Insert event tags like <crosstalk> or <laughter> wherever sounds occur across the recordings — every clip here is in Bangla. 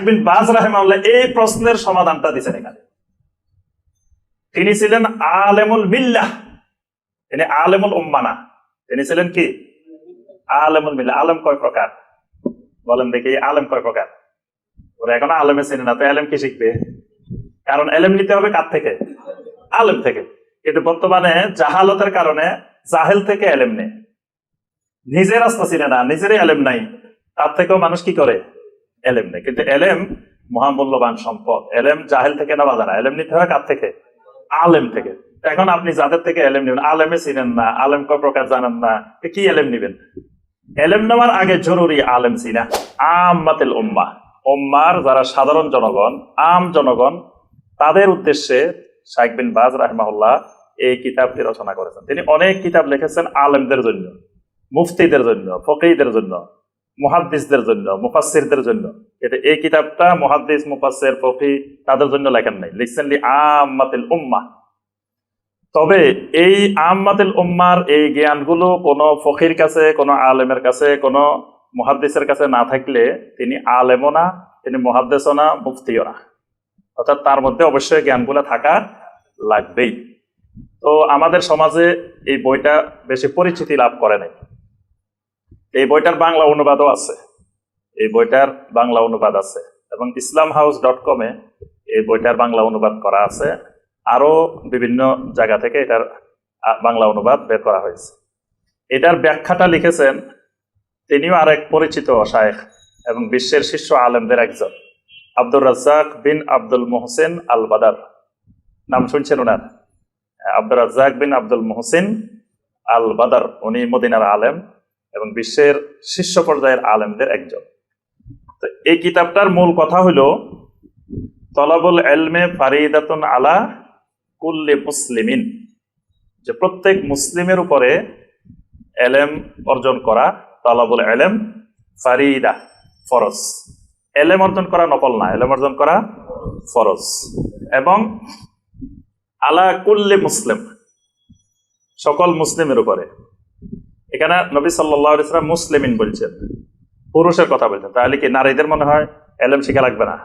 বিন বাজ এই প্রশ্নের সমাধানটা দিচ্ছেন এখানে। তিনি ছিলেন আলেমুল মিল্লাহ। তিনি আলেমুল উম্মানা। তিনি ছিলেন কি? আলেমুল আলেম কয় প্রকার? বলেন দেখি আলেম কয় প্রকার? ওরা এখন আলেমে চিনে না, তো আলেম কি শিখবে? কারণ এলেম নিতে হবে কার থেকে? আলেম থেকে। কিন্তু বর্তমানে জাহালতের কারণে জাহেল থেকে এলেম নেই। নিজের রাস্তা চিনে না, নিজেরই এলেম নাই। তার থেকেও মানুষ কি করে? এলেম নেই। কিন্তু এলেম মহামূল্যবান সম্পদ। এলেম জাহেল থেকে নেওয়া যায় না। এলেম নিতে হয় কার থেকে? আলেম থেকে। এখন আপনি যাদের থেকে এলেম নেবেন, আলেমে চিনেন না, আলেম ক প্রকার জানেন না কি এলেম নিবেন? এলেম নেওয়ার আগে জরুরি আলেম চিনা। আমাতিল উম্মা উম্মার যারা সাধারণ জনগণ, আম জনগণ, তাদের উদ্দেশ্যে শাইখ বিন বাজ রাহমাহুল্লাহ এই কিতাবটি রচনা করেছেন। তিনি অনেক কিতাব লিখেছেন আলেমদের জন্য, মুফতিদের জন্য ফকিদের জন্য। মুহাদ্দিসদের জন্য, মুফাসসিরদের জন্য। এটা এই কিতাবটা মুহাদ্দিস, মুফাসসির, ফকি তাদের জন্য লেখেন নাই। লিখছেন লি আম্মাতিল উম্মা। তবে এই আম্মাতিল উম্মার এই জ্ঞানগুলো কোনো ফকির কাছে, কোনো আলেমের কাছে, কোনো মুহাদ্দিসের কাছে না থাকলে তিনি আলেমও না, তিনি মুহাদ্দিসও না, মুফতিও না। অর্থাৎ তার মধ্যে অবশ্যই জ্ঞানগুলো থাকা লাগবেই। তো আমাদের সমাজে এই বইটা বেশি পরিচিতি লাভ করে নাই। এই বইটার বাংলা অনুবাদও আছে। এই বইটার বাংলা অনুবাদ আছে এবং ইসলাম হাউস ডট কমে এই বইটার বাংলা অনুবাদ করা আছে। আরও বিভিন্ন জায়গা থেকে এটার বাংলা অনুবাদ বের করা হয়েছে। এটার ব্যাখ্যাটা লিখেছেন তিনিও আরেক পরিচিত শায়েখ এবং বিশ্বের শীর্ষ আলেমদের একজন, আব্দুর রাজ্জাক বিন আব্দুল মোহসেন আল বাদার নাম শুনছেন ওনার আব্দুর রাজ্জাক বিন আব্দুল মোহসিন আল বাদার উনি মদিনার আলেম। এবং বিশ্বের শীর্ষ পর্যায়ের আলেমদের একজন। তো এই কিতাবটার মূল কথা হলো, তলাবুল এলমে ফারিদাতুন আলা কুল্লি মুসলিমিন। যে প্রত্যেক মুসলিমের উপরে এলেম অর্জন করা তলাবুল এলেম ফারিদা, ফরজ। এলেম অর্জন করা নকল না, এলেম অর্জন করা ফরজ। এবং আলা কুল্লি মুসলিম, সকল মুসলিমের উপরে। এখানে নবী সাল্লাহ ইসলাম মুসলিমিন বলছেন। পুরুষের কথা বলছেন। তাহলে কি নারীদের মনে হয় এলেম শিখা লাগবে না?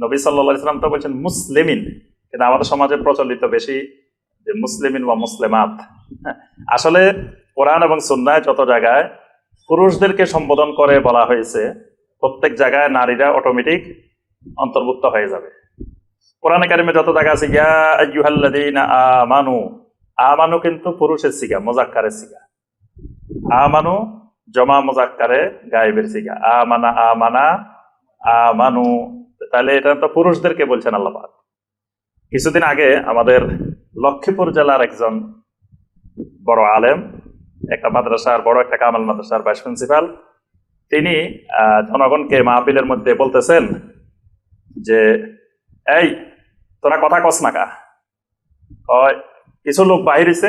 নবী সাল্লাহ ইসলাম তো বলছেন মুসলিমিন। কিন্তু আমাদের সমাজে প্রচলিত বেশি যে মুসলিমিন বা মুসলিমাত। হ্যাঁ, আসলে কোরআন এবং সুন্নায় যত জায়গায় পুরুষদেরকে সম্বোধন করে বলা হয়েছে প্রত্যেক জায়গায় নারীরা অটোমেটিক অন্তর্ভুক্ত হয়ে যাবে। কোরআনে কারিমে যত জায়গা আছে ইয়া আমানু আমানু কিন্তু পুরুষের সিগা মোজাক্কারের সিগা আমানু জমা মোজাক্কারে গায়েবের সিগা আমানা আমানা, আমানু। তাহলে এটা তো পুরুষদেরকে বলছেন আল্লাহ কিছুদিন আগে আমাদের লক্ষ্মীপুর জেলার একজন বড় আলেম, একটা মাদ্রাসার, বড় একটা কামাল মাদ্রাসার ভাইস প্রিন্সিপাল, তিনি জনগণকে মাহফিলের মধ্যে বলতেছেন যে, এই, তোরা কথা কস নাকা কয় কিছু লোক বাহির হইছে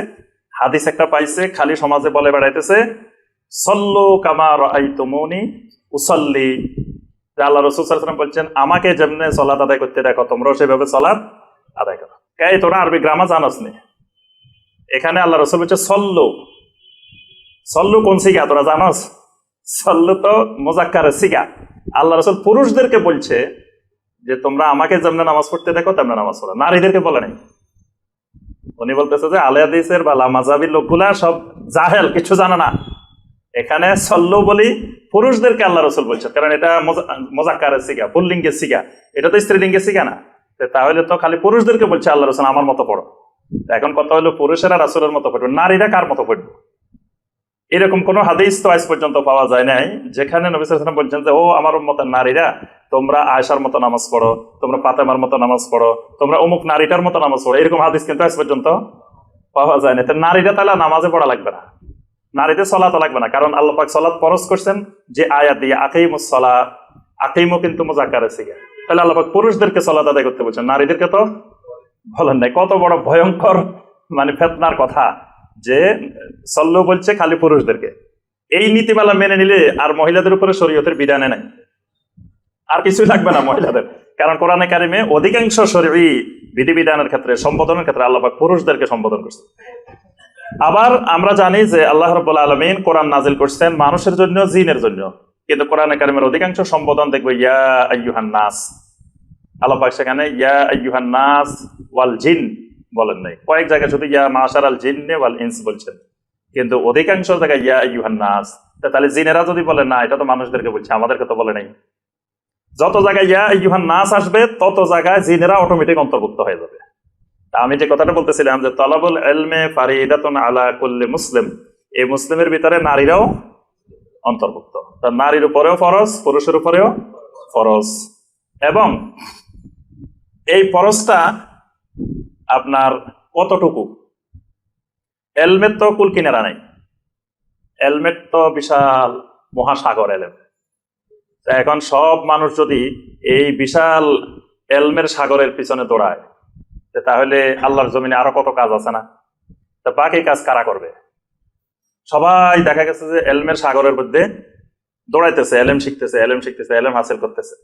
হাদিস একটা পাইছে, খালি সমাজে বলে বেড়াইতেছে, সল্লো কামার আই তুমনি উসল্লি আল্লাহ রসুল সাল্লাম বলছেন, আমাকে যেমনে সলাদ আদায় করতে দেখো, তোমরাও সেভাবে সলাদ আদায় করো। এই তোরা আরবি গ্রামা জানাস নি এখানে আল্লাহ রসুল বলছে, সল্লু। সল্লু কোন সিগা, তোরা জানাস? সল্লু তো মোজাক্কারের সিগা। আল্লাহ রসুল পুরুষদেরকে বলছে যে, তোমরা আমাকে যেমন নামাজ পড়তে দেখো, তেমন নামাজ পড়ো। নারীদেরকে বলে নাই। উনি বলতেছে যে আলিয়াদিসের বা লামাজাবির লোকগুলা সব জাহেল, কিছু জানে না। এখানে সল্লু বলি পুরুষদেরকে আল্লাহ রসুল বলছে, কারণ এটা মোজা- মোজাক্কারের সিগা পুল্লিঙ্গের সিগা এটা তো স্ত্রীলিঙ্গের সিগা না। তাহলে তো খালি পুরুষদেরকে বলছে আল্লাহ রসুল, আমার মতো পড়ো। এখন কথা হলো পুরুষেরা রাসুলের মতো পড়বে, নারীরা কার মতো পড়বে? এরকম কোন হাদিস তো আজ পর্যন্ত পাওয়া যায় নাই, যেখানে নবী ওয়াসাল্লাম বলছেন যে, ও আমার উম্মতের নারীরা তোমরা আয়সার মতো নামাজ পড়ো, তোমরা ফাতেমার মতো নামাজ পড়ো, তোমরা অমুক নারীটার মতো নামাজ পড়ো। এরকম হাদিস কিন্তু আজ পর্যন্ত পাওয়া যায় না নারীরা তাহলে নামাজে পড়া লাগবে না। নারীদের সলাত লাগবে না। কারণ আল্লাহ পাক সলাত পরশ করছেন যে আয়াত দিয়ে আকিমুস সলা আকিমও কিন্তু মোজাক্কারে শিখে তাহলে আল্লাহ পাক পুরুষদেরকে সলাত আদায় করতে বলছেন। নারীদেরকে তো বলেন নাই। কত বড় ভয়ঙ্কর মানে ফেতনার কথা যে সল্লু বলছে খালি পুরুষদেরকে। এই নীতিমালা মেনে নিলে আর মহিলাদের উপরে শরীয়তের বিধানে নাই। আর কিছুই লাগবে না মহিলাদের। কারণ কোরআনে কারিমে অধিকাংশ শরীর বিধিবিধানের ক্ষেত্রে, সম্বোধনের ক্ষেত্রে আল্লাহ পুরুষদেরকে সম্বোধন করছে। আবার আমরা জানি যে আল্লাহ রব্বুল আলমিন কোরআন নাজিল করছেন মানুষের জন্য, জিনের জন্য। কিন্তু কোরআন কারিমের অধিকাংশ সম্বোধন দেখব, ইয়া আইয়ুহান নাস। আল্লাহ সেখানে ইয়া আইয়ুহান নাস ওয়াল জিন বলেন নাই। কয়েক জায়গায় শুধু ইয়া মাশার আল জিন্নে ওয়াল ইনস বলছেন। কিন্তু অধিকাংশ জায়গায় ইয়া আইয়ুহান নাস। তাহলে জিনেরা যদি বলে, না, এটা তো মানুষদেরকে বলছে, আমাদেরকে তো বলে নাই। যত জায়গায় ইয়া আইয়ুহান নাস আসবে, তত জায়গায় জিনেরা অটোমেটিক অন্তর্ভুক্ত হয়ে যাবে। আমি যে কথাটা বলতেছিলাম যে, তলাবুল এলমে ফারিদাতুন আলা কুল্লি মুসলিম। এই মুসলিমের ভিতরে নারীরাও অন্তর্ভুক্ত। তা নারীর উপরেও ফরজ, পুরুষের উপরেও ফরজ। এবং এই ফরজটা আপনার কতটুকু? এলমেট তো কুল কিনারা নাই। এলমেট তো বিশাল মহাসাগর এলেম এখন সব মানুষ যদি এই বিশাল এলমের সাগরের পিছনে দৌড়ায় তাহলে আল্লাহর জমিনে আরও কত কাজ আছে না? তা বাকি কাজ কারা করবে? সবাই দেখা গেছে যে এলমের সাগরের মধ্যে দৌড়াইতেছে, এলেম শিখতেছে এলেম শিখতেছে, এলেম হাসিল করতেছে।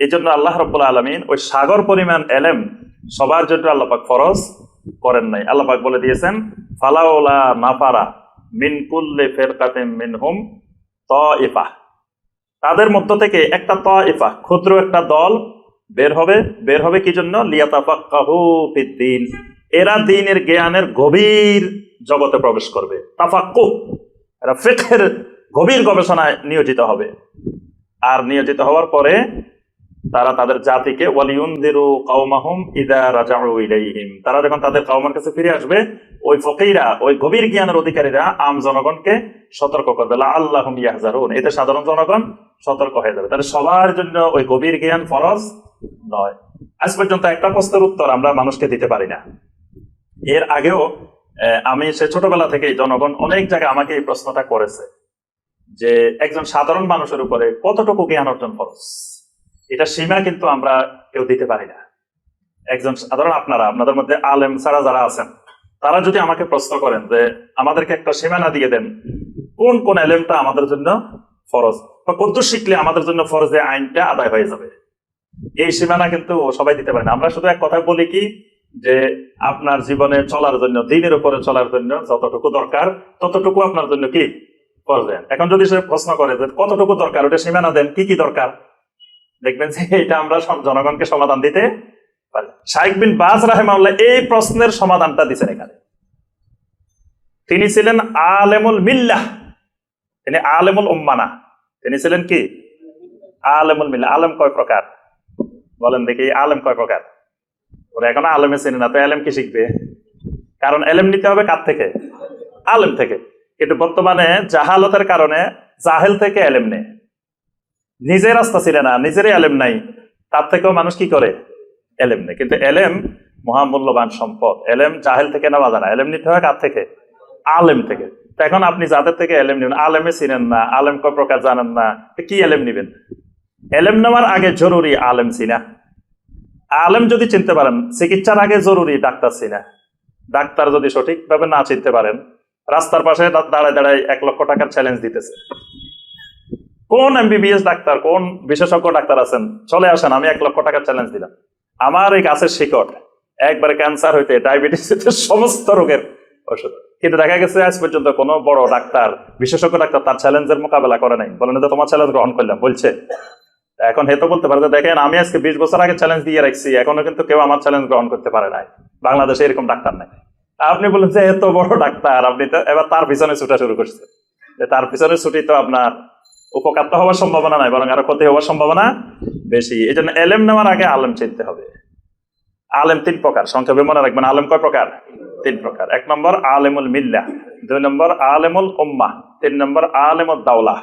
এই জন্য আল্লাহ রব্বুল আলমিন ওই সাগর পরিমাণ এলেম সবার জন্য আল্লাপাক ফরজ করেন নাই। আল্লাপাক বলে দিয়েছেন, ফালাউলা নাফারা মিন কুল্লে ফেরকাতে মিন হুম ত ইফা তাদের মধ্য থেকে একটা ত ইফা ক্ষুদ্র একটা দল বের হবে। বের হবে কি জন্য? লিয়াতাফাক্কাহু ফিদ্দিন এরা দিনের জ্ঞানের গভীর জগতে প্রবেশ করবে। তাফাক্কু এরা ফিকহের গভীর গবেষণায় নিয়োজিত হবে। আর নিয়োজিত হওয়ার পরে তারা তাদের জাতিকে ওয়ালিউনদিরু কাউমাহুম ইদা ইলাইহিম। তারা যখন তাদের কাউমের কাছে ফিরে আসবে ওই ফকিরা, ওই গভীর জ্ঞানের অধিকারীরা আম জনগণকে সতর্ক করবে। আল্লাহুম ইয়াহজারুন। এতে সাধারণ জনগণ সতর্ক হয়ে যাবে। তাহলে সবার জন্য ওই গভীর জ্ঞান ফরজ নয়। আজ পর্যন্ত একটা প্রশ্নের উত্তর আমরা মানুষকে দিতে পারি না। এর আগেও আমি সে ছোটবেলা থেকেই জনগণ অনেক জায়গায় আমাকে এই প্রশ্নটা করেছে যে একজন সাধারণ মানুষের উপরে কতটুকু জ্ঞান অর্জন খরচ এটা সীমা কিন্তু আমরা কেউ দিতে পারি না। একজন সাধারণ আপনারা, আপনাদের মধ্যে আলেম ছাড়া যারা আছেন তারা যদি আমাকে প্রশ্ন করেন যে আমাদেরকে একটা সীমানা দিয়ে দেন, কোন কোন এলেমটা আমাদের জন্য ফরজ? বা কত শিখলে আমাদের জন্য ফরজে আইনটা আদায় হয়ে যাবে? এই সীমানা কিন্তু সবাই দিতে পারে না। আমরা শুধু এক কথা বলি কি, যে আপনার জীবনে চলার জন্য, দিনের উপরে চলার জন্য যতটুকু দরকার, ততটুকু আপনার জন্য কি? করবেন এখন যদি সে প্রশ্ন করে যে কতটুকু দরকার, ওটা সীমানা দেন, কি কি দরকার? দেখবেন যে এটা আমরা জনগণকে সমাধান দিতে শাইক বিন বাজ রাহেমাউল্লাহ এই প্রশ্নের সমাধানটা দিচ্ছেন এখানে। তিনি ছিলেন আলেমুল মিল্লাহ। তিনি আলেমুল উম্মানা তিনি ছিলেন কি? আলেমুল মিল্লাহ। আলেম কয় প্রকার? বলেন দেখি আলেম কয় প্রকার? ওরা এখনও আলেমে চেনে না, তো আলেম কি শিখবে? কারণ এলেম নিতে হবে কার থেকে? আলেম থেকে। কিন্তু বর্তমানে জাহালতের কারণে জাহেল থেকে এলেম নেই। নিজের রাস্তা ছিল না, নিজেরই এলেম নাই। তার থেকেও মানুষ কি করে? এলেম নেই। কিন্তু এলেম মহামূল্যবান সম্পদ। এলেম জাহেল থেকে নেওয়া যায় না। এলেম নিতে হয় কার থেকে? আলেম থেকে। তো এখন আপনি যাদের থেকে এলেম নেবেন, আলেমে চিনেন না, আলেম কয় প্রকার জানেন না কি এলেম নিবেন? এলেম নেওয়ার আগে জরুরি আলেম চিনা। আলেম যদি চিনতে পারেন, চিকিৎসার আগে জরুরি ডাক্তার চিনা। ডাক্তার যদি সঠিকভাবে না চিনতে পারেন, রাস্তার পাশে দাঁড়ায় দাঁড়ায় এক লক্ষ টাকার চ্যালেঞ্জ দিতেছে। কোন এমবিবিএস ডাক্তার, কোন বিশেষজ্ঞ ডাক্তার আছেন, চলে আসেন, আমি এক লক্ষ টাকার চ্যালেঞ্জ দিলাম। আমার এই গাছের শিকড় একবারে ক্যান্সার হইতে ডায়াবেটিস হইতে সমস্ত রোগের ওষুধ কিন্তু দেখা গেছে আজ পর্যন্ত কোনো বড় ডাক্তার, বিশেষজ্ঞ ডাক্তার তার চ্যালেঞ্জের মোকাবেলা করে নাই। বলেন তোমার চ্যালেঞ্জ গ্রহণ করলাম, বলছে। এখন হেতো বলতে পারে দেখেন, আমি আজকে বিশ বছর আগে চ্যালেঞ্জ দিয়ে রাখছি, এখনও কিন্তু কেউ আমার চ্যালেঞ্জ গ্রহণ করতে পারে নাই। বাংলাদেশে এরকম ডাক্তার নাই। আপনি বলেন যে এত বড় ডাক্তার, আপনি তো এবার তার পিছনে ছুটা শুরু করছে। তার পিছনে ছুটি তো আপনার উপকার তো হওয়ার সম্ভাবনা নাই, বরং আরও ক্ষতি হওয়ার সম্ভাবনা বেশি। এই জন্য এলেম নেওয়ার আগে আলেম চিনতে হবে। আলেম তিন প্রকার, সংক্ষেপে মনে রাখবেন, আলেম কয় প্রকার? তিন প্রকার। এক নম্বর, আলেমুল মিল্লা দুই নম্বর, আলেমুল উম্মা তিন নম্বর আলেমুল দাওলা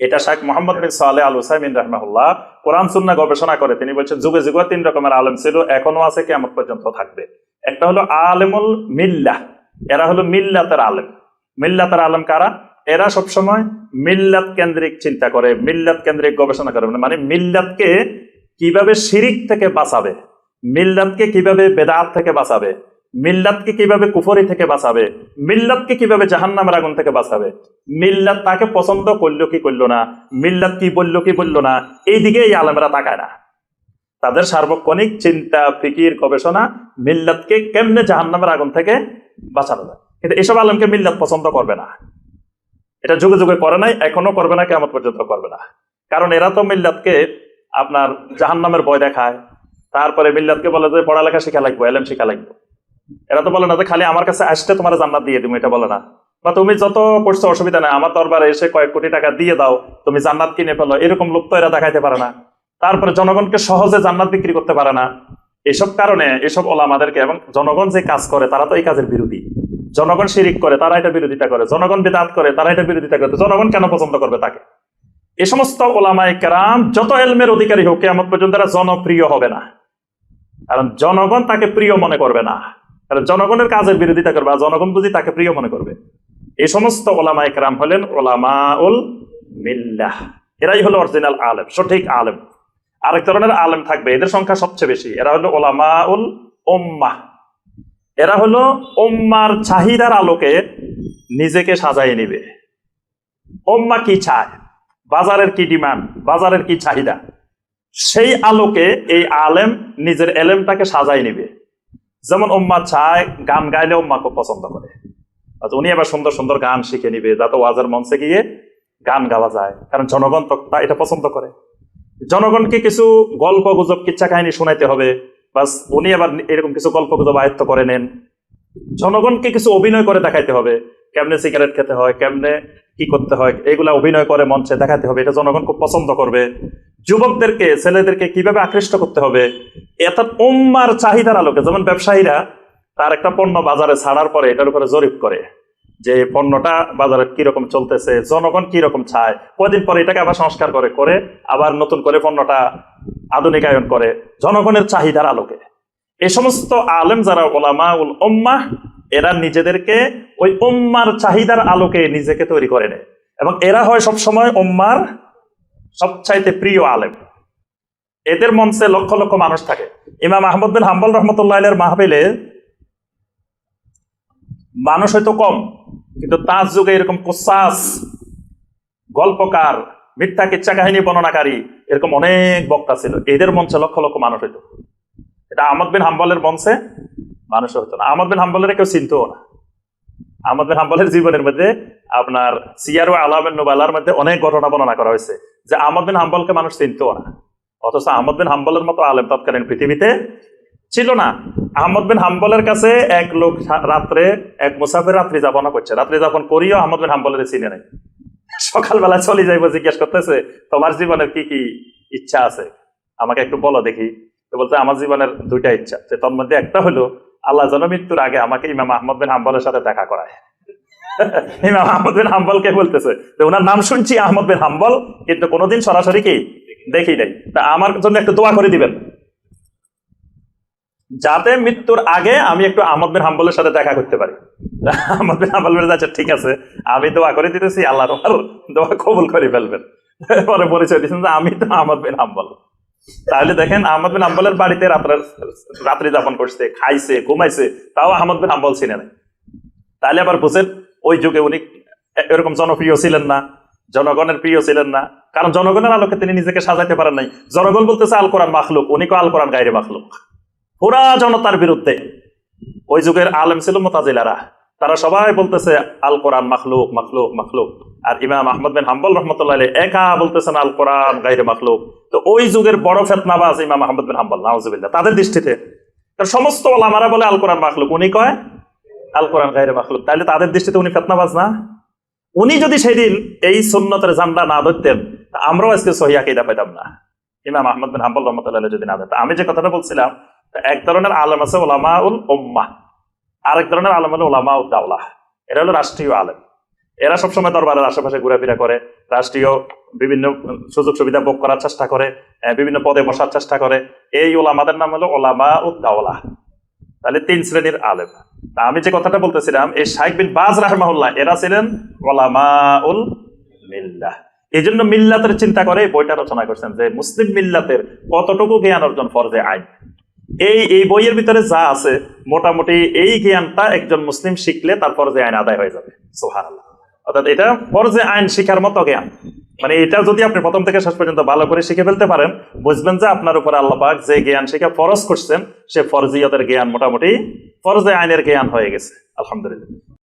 এটা শাহ মোহাম্মদ বিন সালে আল হুসাইমিন রহমাহুল্লাহ কোরআন সুন্না গবেষণা করে। তিনি বলছেন, যুগে যুগে তিন রকমের আলেম ছিল, এখনও আছে কেমন পর্যন্ত থাকবে। একটা হলো আলেমুল মিল্লা এরা হলো মিল্লাতের আলেম। মিল্লাতের আলেম কারা? এরা সবসময় মিল্লাত কেন্দ্রিক চিন্তা করে, মিল্লাত কেন্দ্রিক গবেষণা করে। মানে মিল্লাতকে কীভাবে শিরিক থেকে বাঁচাবে, মিল্লাতকে কীভাবে বেদাত থেকে বাঁচাবে, মিল্লাতকে কীভাবে কুফরি থেকে বাঁচাবে, মিল্লাতকে কীভাবে জাহান্নামের আগুন থেকে বাঁচাবে, মিল্লাত তাকে পছন্দ করল কি করল না, মিল্লাত কি বলল কি বলল না এই দিকে এই আলেমেরা তাকায় না। তাদের সার্বক্ষণিক চিন্তা, ফিকির, গবেষণা মিল্লাতকে কেমনে জাহান্নামের আগুন থেকে বাঁচানো যায়? কিন্তু এসব আলমকে মিল্লাত পছন্দ করবে না। এটা যুগে যুগে করে নাই, এখনও করবে না কেমন পর্যন্ত করবে না। কারণ এরা তো মিল্লাতকে আপনার জাহান্নামের ভয় দেখায়। তারপরে মিল্লাতকে বলে যে, পড়ালেখা শিখা লাগবে এলএম শিখা লাগবে। এরা তো বলে না যে, খালি আমার কাছে আসতে তোমার জান্নাত দিয়ে তুমি এটা বলে না। বা তুমি যত করছ অসুবিধা নাই, আমার দরবারে এসে কয়েক কোটি টাকা দিয়ে দাও, তুমি জান্নাত কিনে ফেলো, এরকম লোক তো এরা দেখাইতে পারে না। তারপরে জনগণকে সহজে জান্নাত বিক্রি করতে পারে না। এসব কারণে, এসব ওলা আমাদেরকে এবং জনগণ যে কাজ করে, তারা তো এই কাজের বিরোধী। জনগণ শিরিক করে তারা এটা বিরোধিতা করে। জনগণ বেদাত করে তারা এটা বিরোধিতা করে। জনগণ কেন পছন্দ করবে তাকে? এ সমস্ত ওলামাই কেরাম, যত এলমের অধিকারী হোক কেমন পর্যন্ত এরা জনপ্রিয় হবে না। কারণ জনগণ তাকে প্রিয় মনে করবে না। কারণ জনগণের কাজের বিরোধিতা করবে, আর জনগণ বুঝি তাকে প্রিয় মনে করবে। এই সমস্ত ওলামা একরাম হলেন ওলামা উল মিল্লাহ। এরাই হলো অরিজিনাল আলেম, সঠিক আলেম। আরেক ধরনের আলেম থাকবে, এদের সংখ্যা সবচেয়ে বেশি। এরা হলো ওলামা উল ওম্মা এরা হলো ওম্মার চাহিদার আলোকে নিজেকে সাজাই নিবে। ওম্মা কি চায়? বাজারের কি ডিমান্ড? বাজারের কি চাহিদা? সেই আলোকে এই আলেম নিজের এলেমটাকে সাজাই নিবে। যেমন ওম্মা চায়, গান গাইলে ওম্মা খুব পছন্দ করে। আচ্ছা উনি আবার সুন্দর সুন্দর গান শিখে নিবে, যাতে ওয়াজের মঞ্চে গিয়ে গান গাওয়া যায়। কারণ জনগণ তো এটা পছন্দ করে। জনগণকে কিছু গল্প গুজব, কিচ্ছা কাহিনী শোনাইতে হবে। বাস উনি আবার এরকম কিছু গল্প গুজব আয়ত্ত করে নেন। জনগণকে কিছু অভিনয় করে দেখাইতে হবে। কেমনে সিগারেট খেতে হয়, কেমনে কি করতে হয়, এগুলা অভিনয় করে মঞ্চে দেখাতে হবে। এটা জনগণ খুব পছন্দ করবে। যুবকদেরকে, ছেলেদেরকে কীভাবে আকৃষ্ট করতে হবে? এত উম্মার চাহিদার আলোকে। যেমন ব্যবসায়ীরা তার একটা পণ্য বাজারে ছাড়ার পরে এটার উপরে জরিপ করে যে পণ্যটা বাজারে কীরকম চলতেছে, জনগণ কীরকম চায়। কদিন পরে এটাকে আবার সংস্কার করে করে আবার নতুন করে পণ্যটা আধুনিকায়ন করে জনগণের চাহিদার আলোকে। এই সমস্ত আলেম যারা ওলামা উল উম্মাহ, এরা নিজেদেরকে ওই উম্মার চাহিদার আলোকে নিজেকে তৈরি করে নেয় এবং এরা হয় সবসময় উম্মার সবচাইতে প্রিয় আলেম। এদের মঞ্চে লক্ষ লক্ষ মানুষ থাকে। ইমাম আহমদ বিন হাম্বল রহমতুল্লাহ মাহবিলে মানুষ হয়তো কম, কিন্তু তার যুগে এরকম কোসাস, গল্পকার মিথ্যা কিচ্ছা কাহিনী বর্ণনাকারী এরকম অনেক বক্তা ছিল। এদের মঞ্চে লক্ষ লক্ষ মানুষ হইতো। এটা আহমদ বিন হাম্বলের মঞ্চে মানুষ হতো না। আহমদ বিন হাম্বলের কেউ চিনতো না। আহমদ বিন হাম্বলের জীবনের মধ্যে আপনার সিয়ার ও আলামের নোবালার মধ্যে অনেক ঘটনা বর্ণনা করা হয়েছে যে আহমদ বিন হাম্বলকে মানুষ চিনতো না। অথচ আহমদ বিন হাম্বলের মতো আলেম তৎকালীন পৃথিবীতে ছিল না। আহমদ বিন হাম্বলের কাছে এক লোক রাত্রে এক মুসাফির রাত্রি যাপন করছে। রাত্রি যাপন করিও আহমদ বিন হাম্বলের চিনে নাই। সকালবেলা চলে যাইবো, জিজ্ঞেস করতেছে, তোমার জীবনের কি কি ইচ্ছা আছে? আমাকে একটু বলো দেখি। তো বলতে আমার জীবনের দুইটা ইচ্ছা, যে তোর মধ্যে একটা হলো, আল্লাহ যেন মৃত্যুর আগে আমাকে ইমাম আহমদ বিন হাম্বলের সাথে দেখা করায়। <laughs> ইমাম আহমদ বিন হাম্বলকে বলতেছে? যে ওনার নাম শুনছি আহমদ বিন হাম্বল, কিন্তু কোনোদিন সরাসরি কি? দেখি নাই। তা আমার জন্য একটু দোয়া করে দিবেন। যাতে মৃত্যুর আগে আমি একটু আহমদ বিন হাম্বলের সাথে দেখা করতে পারি। আহমদ বিন হাম্বল বলে আচ্ছা ঠিক আছে। আমি দোয়া করে দিতেছি, আল্লাহ তোমার দোয়া কবুল করে ফেলবেন। পরে পরিচয় দিচ্ছেন যে আমি তো আহমদ বিন হাম্বল। তাহলে দেখেন, আহমদ বিন হাম্বলের বাড়িতে রাত্রে যাপন করছে, খাইছে, ঘুমাইছে, তাও আহমদ বিন হাম্বল চিনে নাই। তাহলে আবার বুঝেন, ওই যুগে উনি এরকম জনপ্রিয় ছিলেন না, জনগণের প্রিয় ছিলেন না। কারণ জনগণের আলোকে তিনি নিজেকে সাজাইতে পারেন নাই। জনগণ বলতেছে, আল কোরআন মাখলুক। উনি আল কোরআন গাইরে মাখলুক। পুরা জনতার বিরুদ্ধে। ওই যুগের আলেম ছিল মোতাজিলারা। তারা সবাই বলতেছে, আল কোরআন মাখলুক মাখলুক মাখলুক। আর ইমাম আহমদ বিন হাম্বল রহমতুল্লাহ একা বলতেছেন, আল কোরআন গাইরে মাখলুক। তো ওই যুগের বড় ফেতনাবাজ ইমাম আহমদ বিন হাম্বল, নাউজুবিল্লাহ, তাদের দৃষ্টিতে। সমস্ত ওলামারা বলে, আল কোরআন মাখলুক। উনি কয়, আল কোরআন গাইরে মাখলুক। তাহলে তাদের দৃষ্টিতে উনি ফেতনাবাজ না? উনি যদি সেদিন এই সুন্নতের জান্ডা না ধরতেন আমরাও আজকে সহিয়া কেদা পেতাম না। ইমাম আহমদ বিন হাম্বল রহমতুল্লাহ যদি না আমি যে কথাটা বলছিলাম এক ধরনের আলম আছে ওলামা উল উম্মা আরেক ধরনের আলম হলো ওলামা উল দাওলা এরা হলো রাষ্ট্রীয় আলেম। এরা সবসময় দরবারের আশেপাশে ঘোরাফেরা করে, রাষ্ট্রীয় বিভিন্ন সুযোগ সুবিধা ভোগ করার চেষ্টা করে বিভিন্ন পদে বসার চেষ্টা করে। এই ওলামাদের নাম হলো ওলামা উদ দাওলা তাহলে তিন শ্রেণির আলেম। আমি যে কথাটা বলতেছিলাম, এই শাইখ বিন বাজ রাহমাহুল্লাহ, এরা ছিলেন ওলামা উল মিল্লাহ। এই জন্য মিল্লাতের চিন্তা করে বইটা রচনা করছেন যে, মুসলিম মিল্লাতের কতটুকু জ্ঞান অর্জন ফরজে আইন? এই এই বইয়ের ভিতরে যা আছে, মোটামুটি এই জ্ঞানটা একজন মুসলিম শিখলে তার ফরজে আইন আদায় হয়ে যাবে। সোহান অর্থাৎ এটা ফরজে আইন শিখার মতো জ্ঞান। মানে এটা যদি আপনি প্রথম থেকে শেষ পর্যন্ত ভালো করে শিখে ফেলতে পারেন, বুঝবেন যে আপনার উপর আল্লাহ পাক যে জ্ঞান শিখে ফরজ করছেন, সে ফরজিয়তের জ্ঞান মোটামুটি ফরজে আইনের জ্ঞান হয়ে গেছে। আলহামদুলিল্লাহ।